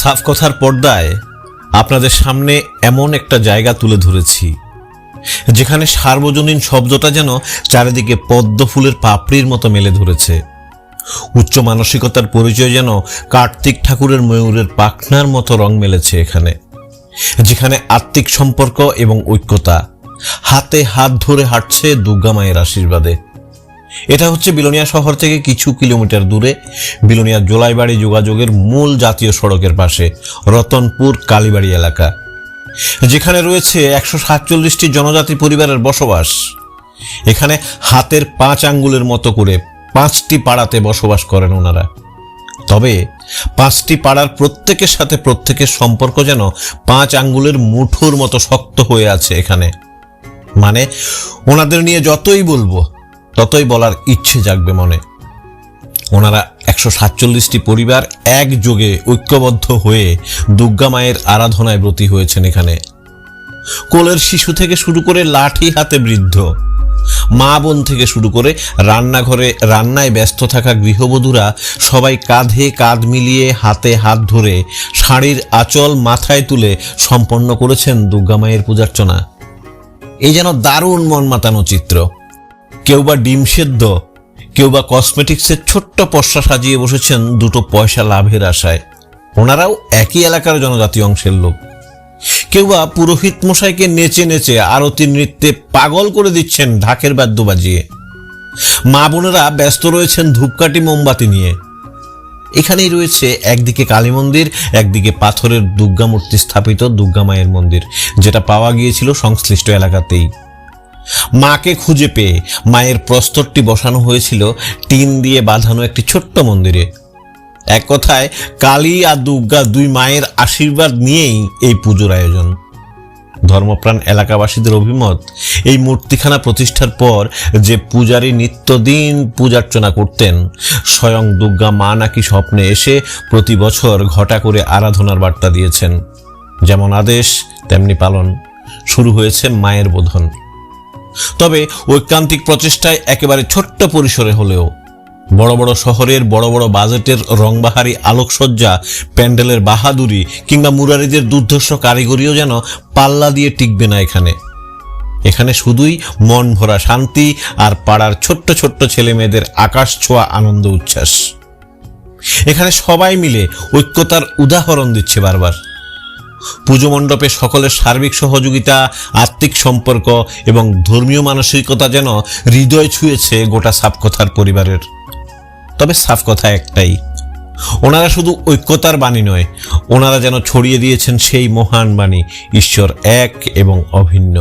সাফ কথার পর্দায় আপনাদের সামনে এমন একটা জায়গা তুলে ধরেছি, যেখানে সার্বজনীন শব্দটা যেন চারিদিকে পদ্ম ফুলের পাপড়ির মতো মেলে ধরেছে। উচ্চ মানসিকতার পরিচয় যেন কার্তিক ঠাকুরের ময়ূরের পাখনার মতো রং মেলেছে এখানে। যেখানে আত্মিক সম্পর্ক এবং ঐক্যতা হাতে হাত ধরে হাঁটছে দুর্গা মায়ের আশীর্বাদে। এটা হচ্ছে বিলোনিয়া শহর থেকে কিছু কিলোমিটার দূরে বিলোনিয়া জোলাইবাড়ি যোগাযোগের মূল জাতীয় সড়কের পাশে রতনপুর কালীবাড়ি এলাকা। যেখানে রয়েছে একশো সাতচল্লিশটি জনজাতি পরিবারের বসবাস। এখানে হাতের পাঁচ আঙ্গুলের মতো করে পাঁচটি পাড়াতে বসবাস করেন ওনারা। তবে পাঁচটি পাড়ার প্রত্যেকের সাথে প্রত্যেকের সম্পর্ক যেন পাঁচ আঙ্গুলের মুঠোর মতো শক্ত হয়ে আছে এখানে। মানে ওনাদের নিয়ে যতই বলব, ততই বলার ইচ্ছে জাগবে মনে। ওনারা একশো সাতচল্লিশটি পরিবার একযোগে ঐক্যবদ্ধ হয়ে দুর্গা মায়ের আরাধনায় ব্রতী হয়েছেন এখানে। কোলের শিশু থেকে শুরু করে লাঠি হাতে বৃদ্ধ। মা বোন থেকে শুরু করে রান্নাঘরে রান্নায় ব্যস্ত থাকা গৃহবধূরা সবাই কাঁধে কাঁধ মিলিয়ে হাতে হাত ধরে শাড়ির আঁচল মাথায় তুলে সম্পন্ন করেছেন দুর্গা মায়ের পূজার্চনা। এই যেন দারুণ মন মাতানো চিত্র। কেউ বা ডিম সেদ্ধ, কেউ বা কসমেটিক্সের ছোট্ট পশা সাজিয়ে বসেছেন দুটো পয়সা লাভের আশায়। ওনারাও একই এলাকার জনজাতি অংশের লোক। কেউ বা পুরোহিত মশাইকে নেচে নেচে আরতি নৃত্যে পাগল করে দিচ্ছেন ঢাকের বাদ্য বাজিয়ে মা বোনেরা ব্যস্ত রয়েছেন ধূপকাঠি মোমবাতি নিয়ে। এখানেই রয়েছে একদিকে কালী মন্দির, একদিকে পাথরের দুর্গা মূর্তি স্থাপিত দুর্গা মায়ের মন্দির, যেটা পাওয়া গিয়েছিল সংশ্লিষ্ট এলাকাতেই। মাকে খুঁজে পেয়ে মায়ের প্রস্তরটি বসানো হয়েছিল টিন দিয়ে বাঁধানো একটি ছোট্ট মন্দিরে। এক কথায় কালী আর দুর্গা দুই মায়ের আশীর্বাদ নিয়েই এই পুজোর আয়োজন। ধর্মপ্রাণ এলাকাবাসীদের অভিমত, এই মূর্তিখানা প্রতিষ্ঠার পর যে পূজারী নিত্যদিন পূজার্চনা করতেন, স্বয়ং দুর্গা মা নাকি স্বপ্নে এসে প্রতি বছর ঘটা করে আরাধনার বার্তা দিয়েছেন। যেমন আদেশ, তেমনি পালন। শুরু হয়েছে মায়ের বোধন। তবে ঐকান্তিক প্রচেষ্টায় একেবারে ছোট্ট পরিসরে হলেও বড় বড় শহরের, বড় বড় বাজেটের রংবাহারি আলোকসজ্জা, প্যান্ডেলের বাহাদুরি কিংবা মুরারিদের দুর্ধর্ষ কারিগরিও যেন পাল্লা দিয়ে টিকবে না এখানে। এখানে শুধুই মন ভরা শান্তি আর পাড়ার ছোট্ট ছোট্ট ছেলে মেয়েদের আকাশ ছোঁয়া আনন্দ উচ্ছ্বাস। এখানে সবাই মিলে ঐক্যতার উদাহরণ দিচ্ছে বারবার। পুজো মণ্ডপে সকলের সার্বিক সহযোগিতা, আত্মিক সম্পর্ক এবং ধর্মীয় মানসিকতা যেন হৃদয় ছুঁয়েছে গোটা সাপকথার পরিবারের। তবে সাফ কথা একটাই। ওনারা শুধু ঐক্যতার বাণী নয়, ওনারা যেন ছড়িয়ে দিয়েছেন সেই মহান বাণী, ঈশ্বর এক এবং অভিন্ন।